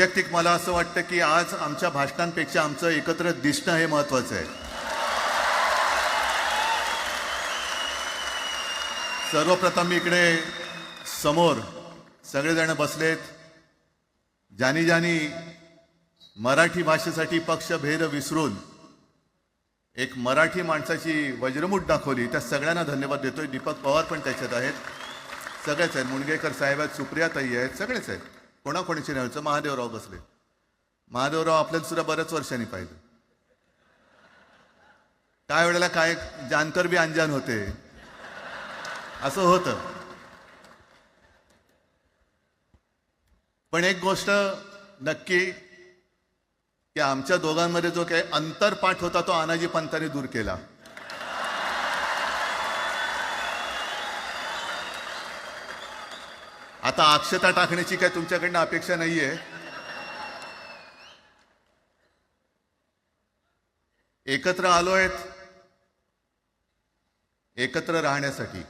वैयक्तिक मला असं वाटतं की आज आमच्या भाषणांपेक्षा आमचं एकत्र दिसणं हे महत्वाचं आहे. सर्वप्रथम इकडे समोर सगळेजण बसलेत. ज्यानी ज्यानी मराठी भाषेसाठी पक्षभेद विसरून एक मराठी माणसाची वज्रमूठ दाखवली. त्या सगळ्यांना धन्यवाद देतोय. दीपक पवार पण त्याच्यात आहेत. सगळेच आहेत. मुणगेकर साहेब आहेत सुप्रियाताई आहेत सगळेच आहेत. कोणाकोणीशी न्यायचं महादेवराव बसले. महादेवराव आपल्याला सुद्धा बऱ्याच वर्षांनी पाहिलं. काय वेळेला काय जानकर बी अंजान होते. असं होतं. पण एक गोष्ट नक्की की आमच्या दोघांमध्ये जो काही अंतरपाठ होता तो आनाजी पंतांनी दूर केला. आता अक्षता टाकण्याची काय तुमच्याकडनं अपेक्षा नाहीये. एकत्र आलोयत. एकत्र राहण्यासाठी.